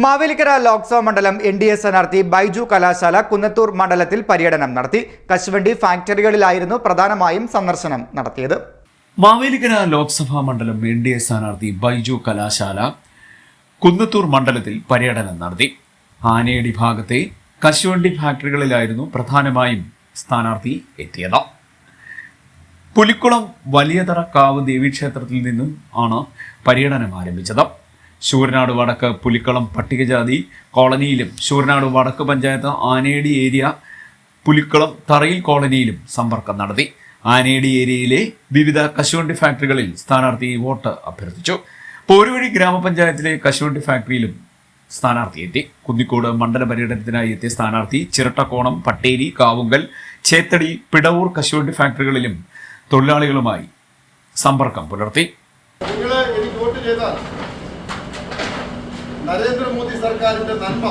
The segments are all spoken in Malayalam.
മാവേലിക്കര ലോക്സഭാ മണ്ഡലം എൻ ഡി എ സ്ഥാനാർത്ഥി ബൈജു കലാശാല കുന്നത്തൂർ മണ്ഡലത്തിൽ പര്യടനം നടത്തി. കശുവണ്ടി ഫാക്ടറികളിലായിരുന്നു പ്രധാനമായും സന്ദർശനം നടത്തിയത്. മാവേലിക്കര ലോക്സഭാ മണ്ഡലം എൻ ഡി എ സ്ഥാനാർത്ഥി ബൈജു കലാശാല കുന്നത്തൂർ മണ്ഡലത്തിൽ പര്യടനം നടത്തി. ആനയടി ഭാഗത്തെ കശുവണ്ടി ഫാക്ടറികളിലായിരുന്നു പ്രധാനമായും സ്ഥാനാർത്ഥി എത്തിയത്. പുലിക്കുളം വലിയതറ കാവ് ദേവീക്ഷേത്രത്തിൽ നിന്നും ആണ് പര്യടനം ആരംഭിച്ചത്. ശൂരനാട് വടക്ക് പുലിക്കളം പട്ടികജാതി കോളനിയിലും ശൂരനാട് വടക്ക് പഞ്ചായത്ത് ആനേടി ഏരിയ പുലിക്കളം തറയിൽ കോളനിയിലും സമ്പർക്കം നടത്തി. ആനേടി ഏരിയയിലെ വിവിധ കശുവണ്ടി ഫാക്ടറികളിൽ സ്ഥാനാർത്ഥി വോട്ട് അഭ്യർത്ഥിച്ചു. പോരുവഴി ഗ്രാമപഞ്ചായത്തിലെ കശുവണ്ടി ഫാക്ടറിയിലും സ്ഥാനാർത്ഥി എത്തി. കുന്നിക്കോട് മണ്ഡല പര്യടനത്തിനായി എത്തിയ സ്ഥാനാർത്ഥി ചിരട്ടക്കോണം പട്ടേരി കാവുങ്കൽ ചേത്തടി പിടവൂർ കശുവണ്ടി ഫാക്ടറികളിലും തൊഴിലാളികളുമായി സമ്പർക്കം പുലർത്തി നിങ്ങൾ എനിക്ക് വോട്ട് ചെയ്താൽ നരേന്ദ്രമോദി സർക്കാരിന്റെ നന്മ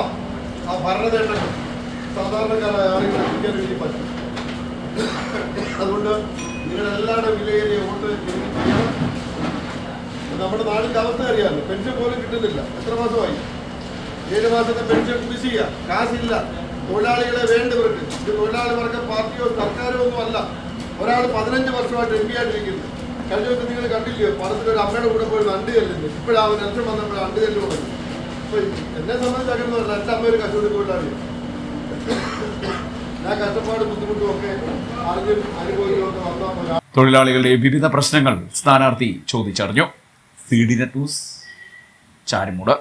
ആ ഭരണനേട്ടങ്ങൾ സാധാരണക്കാരായ ആളുകൾ എത്തിക്കാൻ വേണ്ടി പറ്റും. അതുകൊണ്ട് നിങ്ങളെല്ലാവരുടെ വിലയേറിയ വോട്ട് ചെയ്യണം നമ്മുടെ നാടിന്റെ അവസ്ഥ അറിയാമല്ലോ. പെൻഷൻ പോലും കിട്ടുന്നില്ല. എത്ര മാസമായി? ഏഴ് മാസത്തെ പെൻഷൻ കുടിശ്ശിക കാശില്ല. തൊഴിലാളികളെ വേണ്ടവർക്ക് ഇത് തൊഴിലാളി പാർട്ടിയോ സർക്കാരോ ഒന്നും അല്ല. ഒരാൾ പതിനഞ്ച് വർഷമായിട്ട് എം പി ആയിട്ടിരിക്കുന്നു. കഴിഞ്ഞ ദിവസം നിങ്ങൾ കണ്ടില്ലയോ പണത്തിൽ ഒരു അമ്മയുടെ കൂടെ പോയി അണ്ട് ചെല്ലുന്നു ഇപ്പോഴാണ് ലക്ഷം വന്നപ്പോൾ അണ്ട് എന്നെ സംബന്ധിച്ച് അങ്ങനെ പറഞ്ഞാൽ അമ്മ ഒരു കച്ചവട തൊഴിലാളിയാണ് ഞാൻ കഷ്ടപ്പാട് ബുദ്ധിമുട്ടും ഒക്കെ അറിഞ്ഞും വന്നാൽ മതി. തൊഴിലാളികളുടെ വിവിധ പ്രശ്നങ്ങൾ സ്ഥാനാർത്ഥി ചോദിച്ചറിഞ്ഞു. C D net news Charimoodu.